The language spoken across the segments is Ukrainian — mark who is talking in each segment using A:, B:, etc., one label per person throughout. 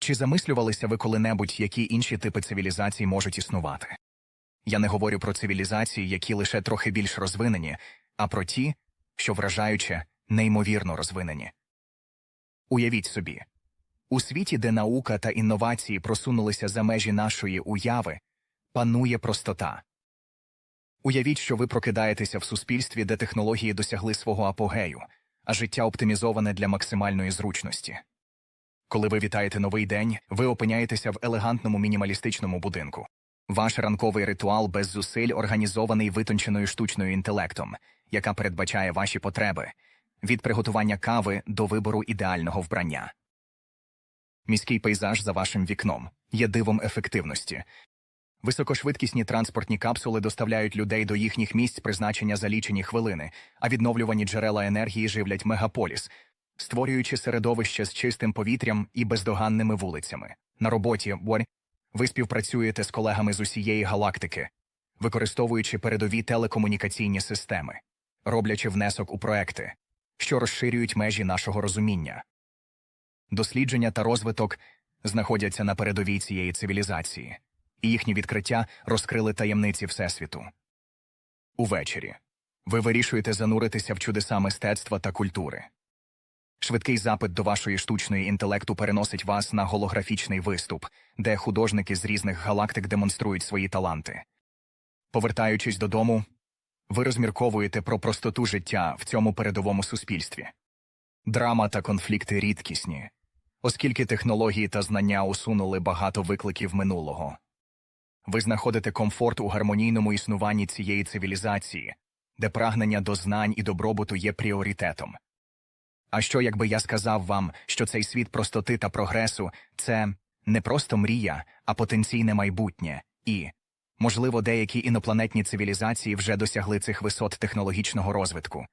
A: Чи замислювалися ви коли-небудь, які інші типи цивілізацій можуть існувати? Я не говорю про цивілізації, які лише трохи більш розвинені, а про ті, що вражаюче, неймовірно розвинені. Уявіть собі, у світі, де наука та інновації просунулися за межі нашої уяви, панує простота. Уявіть, що ви прокидаєтеся в суспільстві, де технології досягли свого апогею, а життя оптимізоване для максимальної зручності. Коли ви вітаєте новий день, ви опиняєтеся в елегантному мінімалістичному будинку. Ваш ранковий ритуал без зусиль організований витонченою штучною інтелектом, яка передбачає ваші потреби від приготування кави до вибору ідеального вбрання. Міський пейзаж за вашим вікном є дивом ефективності. Високошвидкісні транспортні капсули доставляють людей до їхніх місць призначення за лічені хвилини, а відновлювані джерела енергії живлять мегаполіс, створюючи середовище з чистим повітрям і бездоганними вулицями. На роботі Борь, ви співпрацюєте з колегами з усієї галактики, використовуючи передові телекомунікаційні системи, роблячи внесок у проекти, що розширюють межі нашого розуміння. Дослідження та розвиток знаходяться на передовій цієї цивілізації, і їхні відкриття розкрили таємниці Всесвіту. Увечері ви вирішуєте зануритися в чудеса мистецтва та культури. Швидкий запит до вашої штучної інтелекту переносить вас на голографічний виступ, де художники з різних галактик демонструють свої таланти. Повертаючись додому, ви розмірковуєте про простоту життя в цьому передовому суспільстві. Драма та конфлікти рідкісні, оскільки технології та знання усунули багато викликів минулого. Ви знаходите комфорт у гармонійному існуванні цієї цивілізації, де прагнення до знань і добробуту є пріоритетом. А що, якби я сказав вам, що цей світ простоти та прогресу це не просто мрія, а потенційне майбутнє, і, можливо, деякі інопланетні цивілізації вже досягли цих висот технологічного розвитку.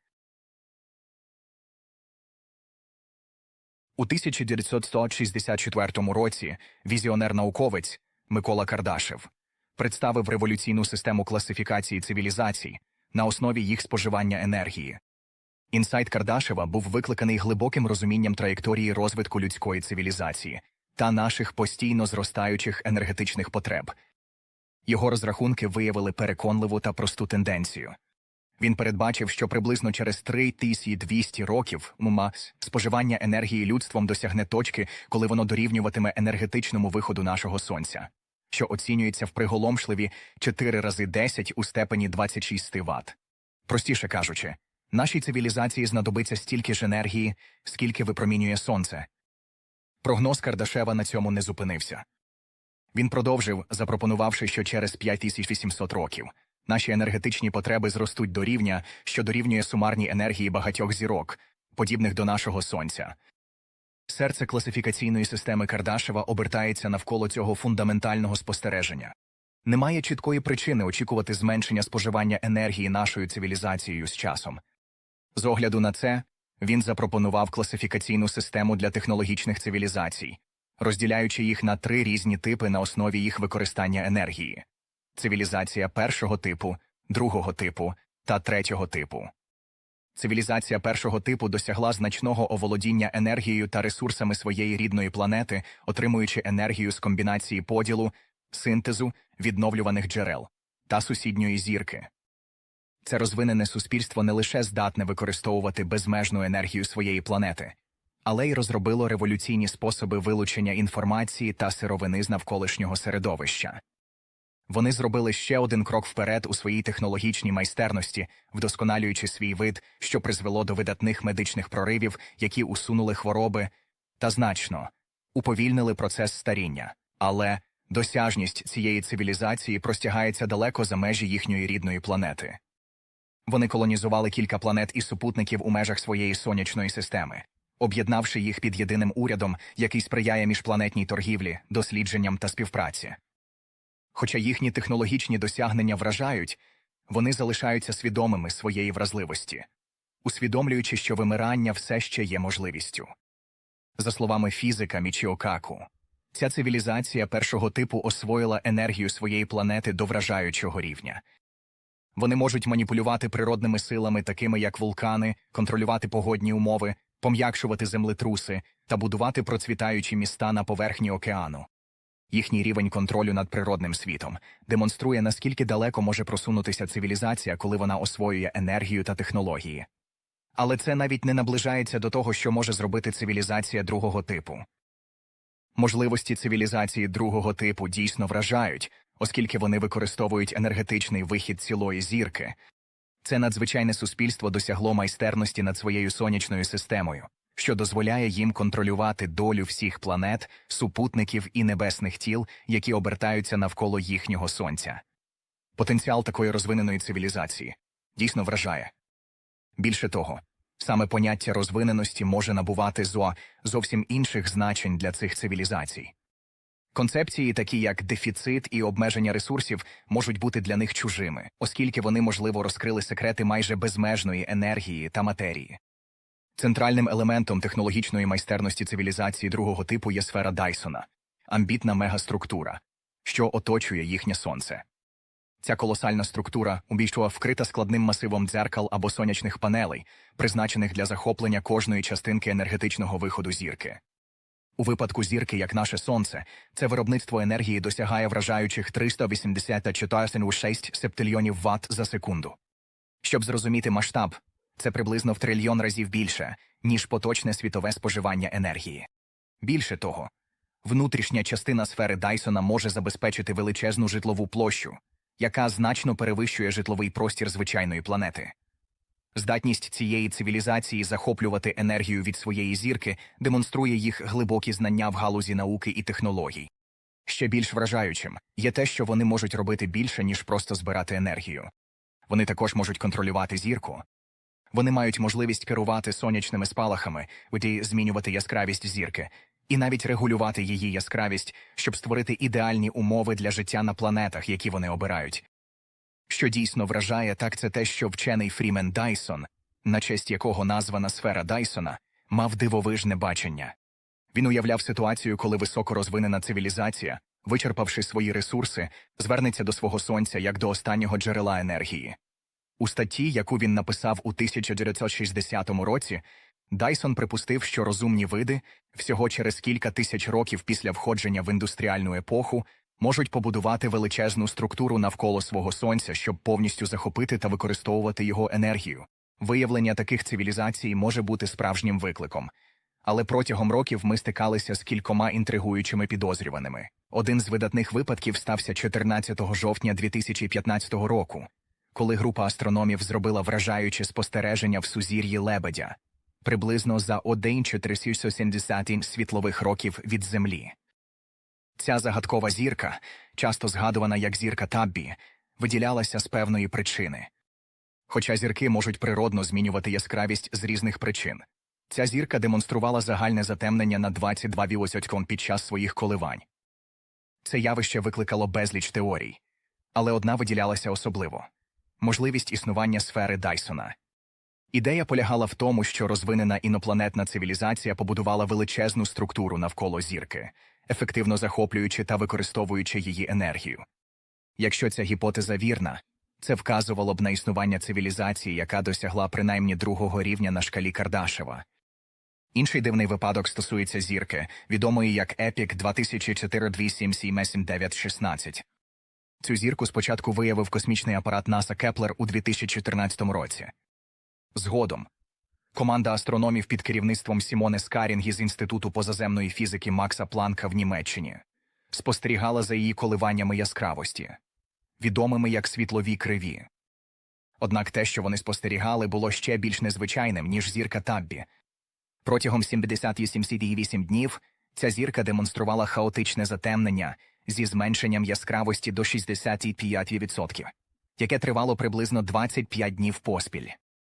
A: У 1964 році візіонер-науковець Микола Кардашев представив революційну систему класифікації цивілізацій на основі їх споживання енергії. Інсайт Кардашева був викликаний глибоким розумінням траєкторії розвитку людської цивілізації та наших постійно зростаючих енергетичних потреб. Його розрахунки виявили переконливу та просту тенденцію. Він передбачив, що приблизно через 3200 років ММА споживання енергії людством досягне точки, коли воно дорівнюватиме енергетичному виходу нашого сонця, що оцінюється в приголомшливі 4 рази 10 у степені 26 Вт. Простіше кажучи, Нашій цивілізації знадобиться стільки ж енергії, скільки випромінює сонце. Прогноз Кардашева на цьому не зупинився. Він продовжив, запропонувавши, що через 5800 років наші енергетичні потреби зростуть до рівня, що дорівнює сумарній енергії багатьох зірок, подібних до нашого сонця. Серце класифікаційної системи Кардашева обертається навколо цього фундаментального спостереження. Немає чіткої причини очікувати зменшення споживання енергії нашою цивілізацією з часом. З огляду на це, він запропонував класифікаційну систему для технологічних цивілізацій, розділяючи їх на три різні типи на основі їх використання енергії цивілізація першого типу, другого типу та третього типу. Цивілізація першого типу досягла значного оволодіння енергією та ресурсами своєї рідної планети, отримуючи енергію з комбінації поділу, синтезу, відновлюваних джерел та сусідньої зірки. Це розвинене суспільство не лише здатне використовувати безмежну енергію своєї планети, але й розробило революційні способи вилучення інформації та сировини з навколишнього середовища. Вони зробили ще один крок вперед у своїй технологічній майстерності, вдосконалюючи свій вид, що призвело до видатних медичних проривів, які усунули хвороби, та значно уповільнили процес старіння. Але досяжність цієї цивілізації простягається далеко за межі їхньої рідної планети. Вони колонізували кілька планет і супутників у межах своєї сонячної системи, об'єднавши їх під єдиним урядом, який сприяє міжпланетній торгівлі, дослідженням та співпраці. Хоча їхні технологічні досягнення вражають, вони залишаються свідомими своєї вразливості, усвідомлюючи, що вимирання все ще є можливістю. За словами фізика Мічіо Каку, ця цивілізація першого типу освоїла енергію своєї планети до вражаючого рівня. Вони можуть маніпулювати природними силами, такими як вулкани, контролювати погодні умови, пом'якшувати землетруси та будувати процвітаючі міста на поверхні океану. Їхній рівень контролю над природним світом демонструє, наскільки далеко може просунутися цивілізація, коли вона освоює енергію та технології. Але це навіть не наближається до того, що може зробити цивілізація другого типу. Можливості цивілізації другого типу дійсно вражають, оскільки вони використовують енергетичний вихід цілої зірки. Це надзвичайне суспільство досягло майстерності над своєю сонячною системою, що дозволяє їм контролювати долю всіх планет, супутників і небесних тіл, які обертаються навколо їхнього сонця. Потенціал такої розвиненої цивілізації дійсно вражає. Більше того, саме поняття розвиненості може набувати зо зовсім інших значень для цих цивілізацій. Концепції, такі як дефіцит і обмеження ресурсів, можуть бути для них чужими, оскільки вони, можливо, розкрили секрети майже безмежної енергії та матерії. Центральним елементом технологічної майстерності цивілізації другого типу є сфера Дайсона амбітна мегаструктура, що оточує їхнє сонце. Ця колосальна структура убійшла вкрита складним масивом дзеркал або сонячних панелей, призначених для захоплення кожної частинки енергетичного виходу зірки. У випадку зірки, як наше сонце, це виробництво енергії досягає вражаючих 384,6 септильйонів Вт за секунду. Щоб зрозуміти масштаб, це приблизно в трильйон разів більше, ніж поточне світове споживання енергії. Більше того, внутрішня частина сфери Дайсона може забезпечити величезну житлову площу, яка значно перевищує житловий простір звичайної планети. Здатність цієї цивілізації захоплювати енергію від своєї зірки демонструє їх глибокі знання в галузі науки і технологій. Ще більш вражаючим є те, що вони можуть робити більше, ніж просто збирати енергію. Вони також можуть контролювати зірку. Вони мають можливість керувати сонячними спалахами, воді змінювати яскравість зірки, і навіть регулювати її яскравість, щоб створити ідеальні умови для життя на планетах, які вони обирають. Що дійсно вражає, так це те, що вчений Фрімен Дайсон, на честь якого названа сфера Дайсона, мав дивовижне бачення. Він уявляв ситуацію, коли високорозвинена цивілізація, вичерпавши свої ресурси, звернеться до свого сонця як до останнього джерела енергії. У статті, яку він написав у 1960 році, Дайсон припустив, що розумні види всього через кілька тисяч років після входження в індустріальну епоху можуть побудувати величезну структуру навколо свого сонця, щоб повністю захопити та використовувати його енергію. Виявлення таких цивілізацій може бути справжнім викликом. Але протягом років ми стикалися з кількома інтригуючими підозрюваними. Один з видатних випадків стався 14 жовтня 2015 року, коли група астрономів зробила вражаюче спостереження в сузір'ї Лебедя приблизно за 1,470 світлових років від Землі. Ця загадкова зірка, часто згадувана як зірка Таббі, виділялася з певної причини. Хоча зірки можуть природно змінювати яскравість з різних причин. Ця зірка демонструвала загальне затемнення на 22 вілосьоткон під час своїх коливань. Це явище викликало безліч теорій, але одна виділялася особливо можливість існування сфери Дайсона. Ідея полягала в тому, що розвинена інопланетна цивілізація побудувала величезну структуру навколо зірки, ефективно захоплюючи та використовуючи її енергію. Якщо ця гіпотеза вірна, це вказувало б на існування цивілізації, яка досягла принаймні другого рівня на шкалі Кардашева. Інший дивний випадок стосується зірки, відомої як Епік 2004-277-916. Цю зірку спочатку виявив космічний апарат НАСА Кеплер у 2014 році. Згодом команда астрономів під керівництвом Сімоне Скарінг із Інституту позаземної фізики Макса Планка в Німеччині спостерігала за її коливаннями яскравості, відомими як світлові криві. Однак те, що вони спостерігали, було ще більш незвичайним, ніж зірка Таббі. Протягом 78 днів ця зірка демонструвала хаотичне затемнення зі зменшенням яскравості до 65%, яке тривало приблизно 25 днів поспіль.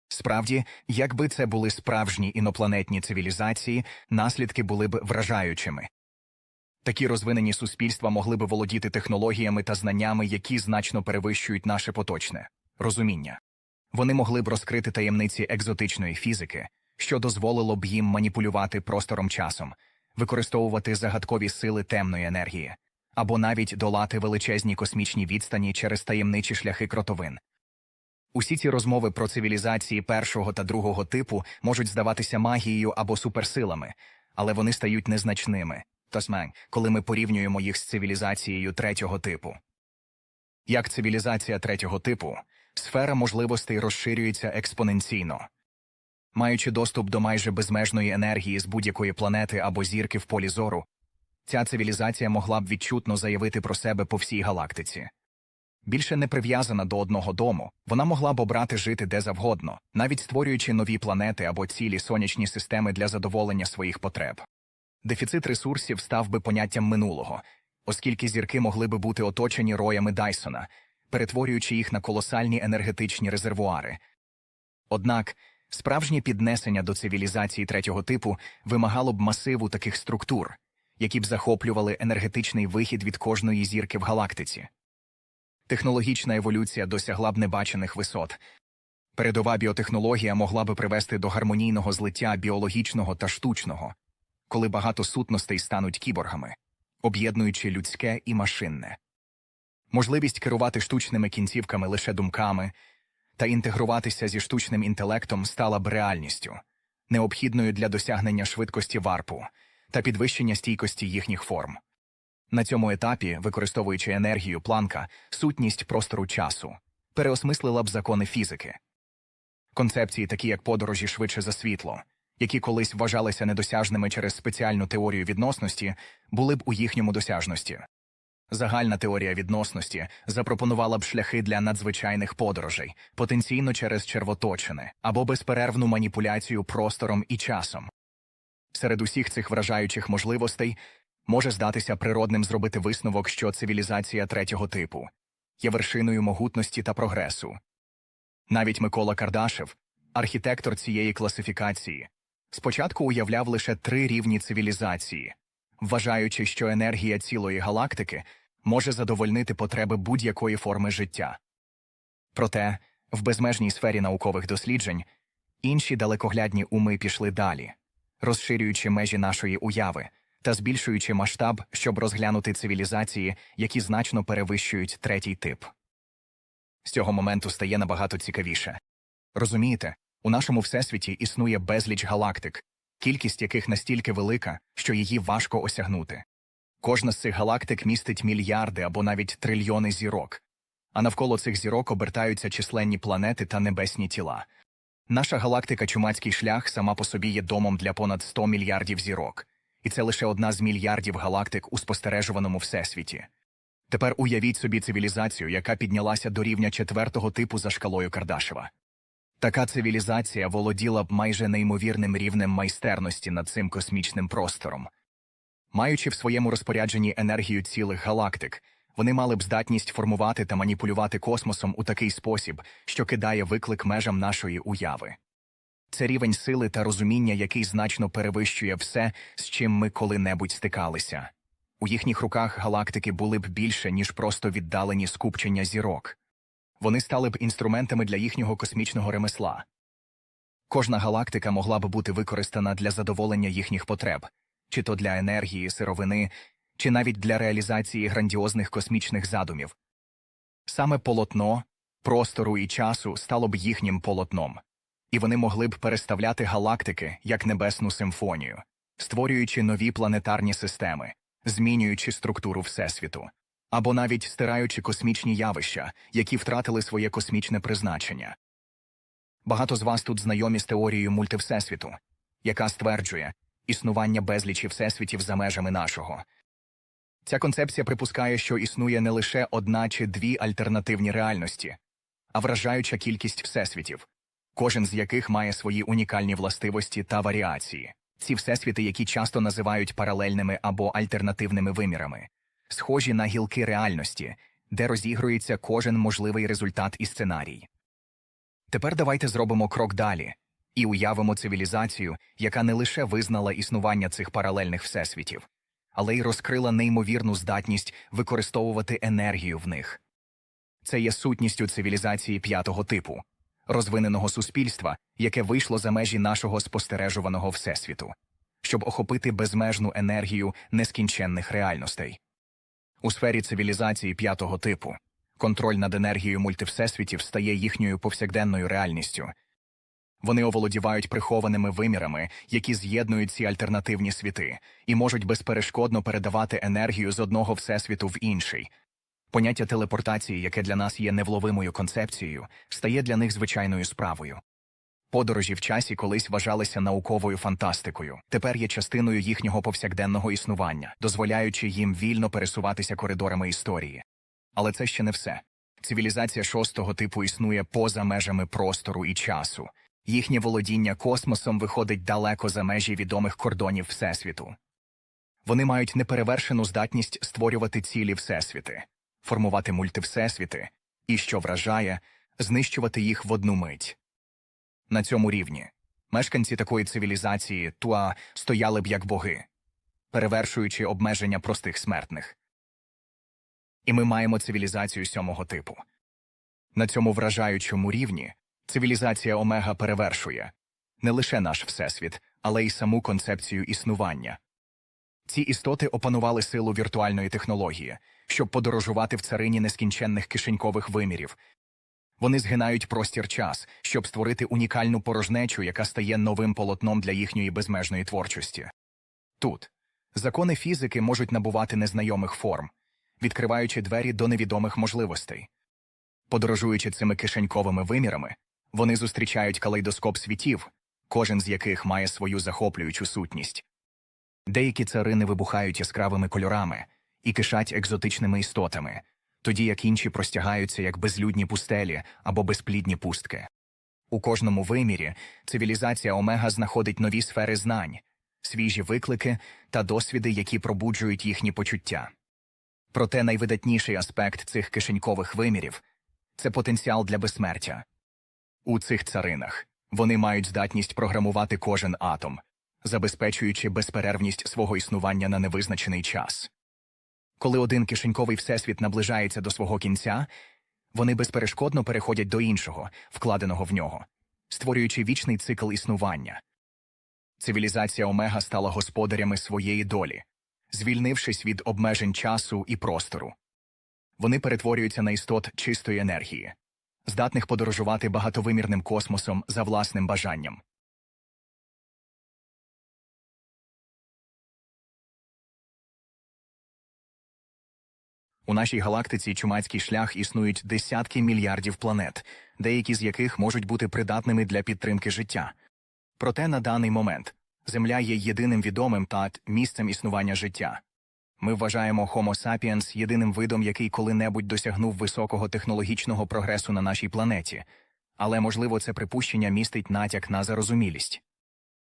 A: Справді, якби це були справжні інопланетні цивілізації, наслідки були б вражаючими. Такі розвинені суспільства могли б володіти технологіями та знаннями, які значно перевищують наше поточне розуміння. Вони могли б розкрити таємниці екзотичної фізики, що дозволило б їм маніпулювати простором часом, використовувати загадкові сили темної енергії, або навіть долати величезні космічні відстані через таємничі шляхи кротовин. Усі ці розмови про цивілізації першого та другого типу можуть здаватися магією або суперсилами, але вони стають незначними. Тосмен, коли ми порівнюємо їх з цивілізацією третього типу. Як цивілізація третього типу, сфера можливостей розширюється експоненційно. Маючи доступ до майже безмежної енергії з будь-якої планети або зірки в полі зору, ця цивілізація могла б відчутно заявити про себе по всій галактиці. Більше не прив'язана до одного дому, вона могла б обрати жити де завгодно, навіть створюючи нові планети або цілі сонячні системи для задоволення своїх потреб. Дефіцит ресурсів став би поняттям минулого, оскільки зірки могли би бути оточені роями Дайсона, перетворюючи їх на колосальні енергетичні резервуари. Однак справжнє піднесення до цивілізації третього типу вимагало б масиву таких структур, які б захоплювали енергетичний вихід від кожної зірки в галактиці. Технологічна еволюція досягла б небачених висот. Передова біотехнологія могла би привести до гармонійного злиття біологічного та штучного, коли багато сутностей стануть кіборгами, об'єднуючи людське і машинне. Можливість керувати штучними кінцівками лише думками та інтегруватися зі штучним інтелектом стала б реальністю, необхідною для досягнення швидкості варпу та підвищення стійкості їхніх форм. На цьому етапі, використовуючи енергію планка, сутність простору часу, переосмислила б закони фізики. Концепції, такі як подорожі швидше за світло, які колись вважалися недосяжними через спеціальну теорію відносності, були б у їхньому досяжності. Загальна теорія відносності запропонувала б шляхи для надзвичайних подорожей, потенційно через червоточини або безперервну маніпуляцію простором і часом. Серед усіх цих вражаючих можливостей може здатися природним зробити висновок, що цивілізація третього типу є вершиною могутності та прогресу. Навіть Микола Кардашев, архітектор цієї класифікації, спочатку уявляв лише три рівні цивілізації, вважаючи, що енергія цілої галактики може задовольнити потреби будь-якої форми життя. Проте, в безмежній сфері наукових досліджень інші далекоглядні уми пішли далі, розширюючи межі нашої уяви та збільшуючи масштаб, щоб розглянути цивілізації, які значно перевищують третій тип. З цього моменту стає набагато цікавіше. Розумієте, у нашому всесвіті існує безліч галактик, кількість яких настільки велика, що її важко осягнути. Кожна з цих галактик містить мільярди або навіть трильйони зірок, а навколо цих зірок обертаються численні планети та небесні тіла. Наша галактика Чумацький шлях сама по собі є домом для понад 100 мільярдів зірок, і це лише одна з мільярдів галактик у спостережуваному всесвіті. Тепер уявіть собі цивілізацію, яка піднялася до рівня четвертого типу за шкалою Кардашева. Така цивілізація володіла б майже неймовірним рівнем майстерності над цим космічним простором. Маючи в своєму розпорядженні енергію цілих галактик, вони мали б здатність формувати та маніпулювати космосом у такий спосіб, що кидає виклик межам нашої уяви. Це рівень сили та розуміння, який значно перевищує все, з чим ми коли-небудь стикалися. У їхніх руках галактики були б більше, ніж просто віддалені скупчення зірок. Вони стали б інструментами для їхнього космічного ремесла. Кожна галактика могла б бути використана для задоволення їхніх потреб, чи то для енергії, сировини, чи навіть для реалізації грандіозних космічних задумів. Саме полотно, простору і часу стало б їхнім полотном, і вони могли б переставляти галактики як небесну симфонію, створюючи нові планетарні системи, змінюючи структуру Всесвіту, або навіть стираючи космічні явища, які втратили своє космічне призначення. Багато з вас тут знайомі з теорією мультивсесвіту, яка стверджує існування безлічі всесвітів за межами нашого. Ця концепція припускає, що існує не лише одна чи дві альтернативні реальності, а вражаюча кількість всесвітів, кожен з яких має свої унікальні властивості та варіації. Ці всесвіти, які часто називають паралельними або альтернативними вимірами, схожі на гілки реальності, де розігрується кожен можливий результат і сценарій. Тепер давайте зробимо крок далі і уявимо цивілізацію, яка не лише визнала існування цих паралельних всесвітів, але й розкрила неймовірну здатність використовувати енергію в них. Це є сутністю цивілізації п'ятого типу, розвиненого суспільства, яке вийшло за межі нашого спостережуваного всесвіту, щоб охопити безмежну енергію нескінченних реальностей. У сфері цивілізації п'ятого типу Контроль над енергією мультивсесвітів стає їхньою повсякденною реальністю. Вони оволодівають прихованими вимірами, які з'єднують ці альтернативні світи, і можуть безперешкодно передавати енергію з одного всесвіту в інший. Поняття телепортації, яке для нас є невловимою концепцією, стає для них звичайною справою. Подорожі в часі колись вважалися науковою фантастикою, тепер є частиною їхнього повсякденного існування, дозволяючи їм вільно пересуватися коридорами історії. Але це ще не все. Цивілізація шостого типу існує поза межами простору і часу. Їхнє володіння космосом виходить далеко за межі відомих кордонів Всесвіту. Вони мають неперевершену здатність створювати цілі всесвіти, формувати мультивсесвіти і, що вражає, знищувати їх в одну мить. На цьому рівні мешканці такої цивілізації туа стояли б як боги, перевершуючи обмеження простих смертних. І ми маємо цивілізацію сьомого типу. На цьому вражаючому рівні цивілізація Омега перевершує не лише наш всесвіт, але й саму концепцію існування. Ці істоти опанували силу віртуальної технології, щоб подорожувати в царині нескінченних кишенькових вимірів. Вони згинають простір час, щоб створити унікальну порожнечу, яка стає новим полотном для їхньої безмежної творчості. Тут закони фізики можуть набувати незнайомих форм, відкриваючи двері до невідомих можливостей. Подорожуючи цими кишеньковими вимірами, вони зустрічають калейдоскоп світів, кожен з яких має свою захоплюючу сутність. Деякі царини вибухають яскравими кольорами і кишать екзотичними істотами, тоді як інші простягаються як безлюдні пустелі або безплідні пустки. У кожному вимірі цивілізація Омега знаходить нові сфери знань, свіжі виклики та досвіди, які пробуджують їхні почуття. Проте найвидатніший аспект цих кишенькових вимірів це потенціал для безсмертя. У цих царинах вони мають здатність програмувати кожен атом, забезпечуючи безперервність свого існування на невизначений час. Коли один кишеньковий всесвіт наближається до свого кінця, вони безперешкодно переходять до іншого, вкладеного в нього, створюючи вічний цикл існування. Цивілізація Омега стала господарями своєї долі, звільнившись від обмежень часу і простору. Вони перетворюються на істот чистої енергії, здатних подорожувати багатовимірним космосом за власним бажанням. У нашій галактиці чумацький шлях існують десятки мільярдів планет, деякі з яких можуть бути придатними для підтримки життя. Проте на даний момент Земля є єдиним відомим та місцем існування життя. Ми вважаємо Homo sapiens єдиним видом, який коли-небудь досягнув високого технологічного прогресу на нашій планеті, але, можливо, це припущення містить натяк на зарозумілість.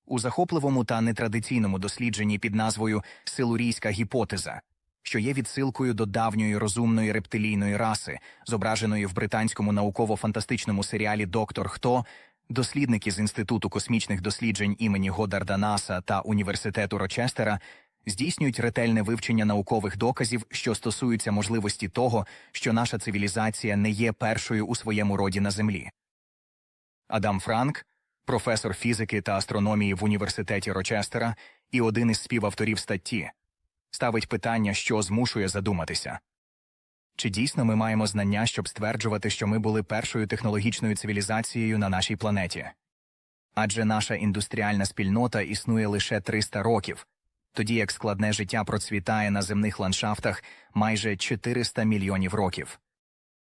A: У захопливому та нетрадиційному дослідженні під назвою Силурійська гіпотеза, що є відсилкою до давньої розумної рептилійної раси, зображеної в британському науково-фантастичному серіалі Доктор Хто, дослідники з Інституту космічних досліджень імені Годарда Наса та Університету Рочестера здійснюють ретельне вивчення наукових доказів, що стосуються можливості того, що наша цивілізація не є першою у своєму роді на Землі. Адам Франк, професор фізики та астрономії в університеті Рочестера і один із співавторів статті, ставить питання, що змушує задуматися. Чи дійсно ми маємо знання, щоб стверджувати, що ми були першою технологічною цивілізацією на нашій планеті? Адже наша індустріальна спільнота існує лише 300 років, тоді як складне життя процвітає на земних ландшафтах майже 400 мільйонів років.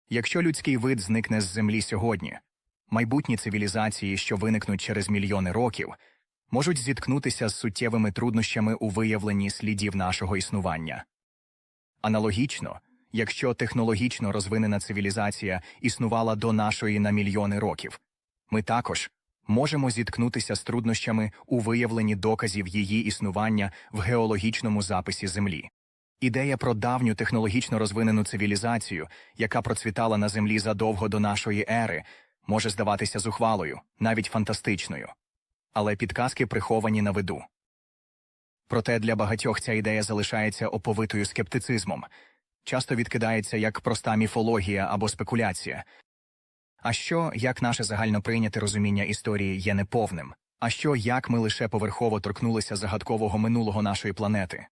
A: Якщо людський вид зникне з землі сьогодні, майбутні цивілізації, що виникнуть через мільйони років, можуть зіткнутися з суттєвими труднощами у виявленні слідів нашого існування. Аналогічно, якщо технологічно розвинена цивілізація існувала до нашої на мільйони років, ми також можемо зіткнутися з труднощами у виявленні доказів її існування в геологічному записі Землі. Ідея про давню технологічно розвинену цивілізацію, яка процвітала на землі задовго до нашої ери, може здаватися зухвалою, навіть фантастичною. Але підказки приховані на виду. Проте для багатьох ця ідея залишається оповитою скептицизмом, часто відкидається як проста міфологія або спекуляція. А що, як наше загальноприйняте розуміння історії є неповним? А що, як ми лише поверхово торкнулися загадкового минулого нашої планети?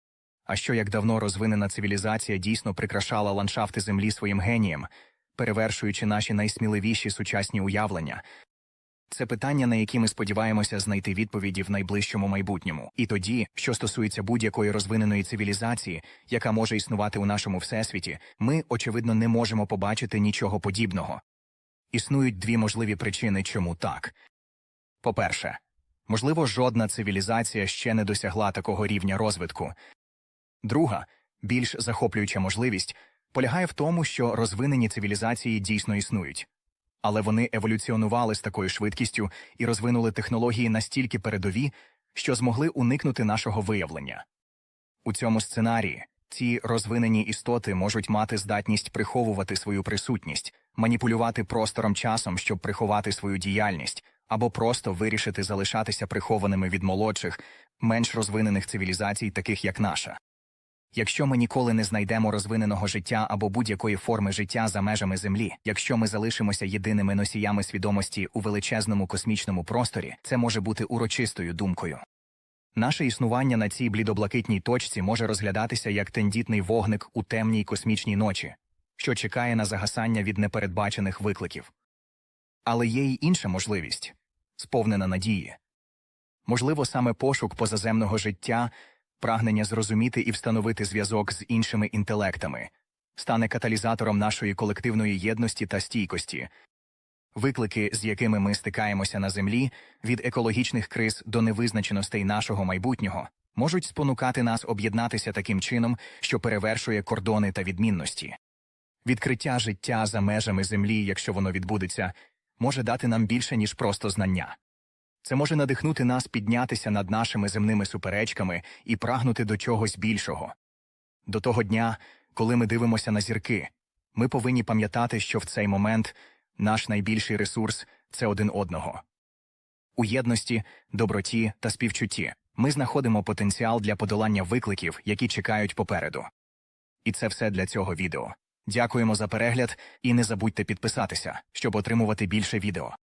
A: А що як давно розвинена цивілізація дійсно прикрашала ландшафти Землі своїм генієм, перевершуючи наші найсміливіші сучасні уявлення. Це питання, на які ми сподіваємося знайти відповіді в найближчому майбутньому. І тоді, що стосується будь-якої розвиненої цивілізації, яка може існувати у нашому всесвіті, ми, очевидно, не можемо побачити нічого подібного. Існують дві можливі причини, чому так. По-перше, можливо, жодна цивілізація ще не досягла такого рівня розвитку. Друга, більш захоплююча можливість, полягає в тому, що розвинені цивілізації дійсно існують. Але вони еволюціонували з такою швидкістю і розвинули технології настільки передові, що змогли уникнути нашого виявлення. У цьому сценарії ці розвинені істоти можуть мати здатність приховувати свою присутність, маніпулювати простором часом, щоб приховати свою діяльність, або просто вирішити залишатися прихованими від молодших, менш розвинених цивілізацій, таких як наша. Якщо ми ніколи не знайдемо розвиненого життя або будь-якої форми життя за межами Землі, якщо ми залишимося єдиними носіями свідомості у величезному космічному просторі, це може бути урочистою думкою. Наше існування на цій блідоблакитній точці може розглядатися як тендітний вогник у темній космічній ночі, що чекає на загасання від непередбачених викликів. Але є й інша можливість сповнена надії. Можливо, саме пошук позаземного життя, прагнення зрозуміти і встановити зв'язок з іншими інтелектами, стане каталізатором нашої колективної єдності та стійкості. Виклики, з якими ми стикаємося на землі, від екологічних криз до невизначеностей нашого майбутнього, можуть спонукати нас об'єднатися таким чином, що перевершує кордони та відмінності. Відкриття життя за межами землі, якщо воно відбудеться, може дати нам більше, ніж просто знання. Це може надихнути нас піднятися над нашими земними суперечками і прагнути до чогось більшого. До того дня, коли ми дивимося на зірки, ми повинні пам'ятати, що в цей момент наш найбільший ресурс це один одного. У єдності, доброті та співчутті ми знаходимо потенціал для подолання викликів, які чекають попереду. І це все для цього відео. Дякуємо за перегляд і не забудьте підписатися, щоб отримувати більше відео.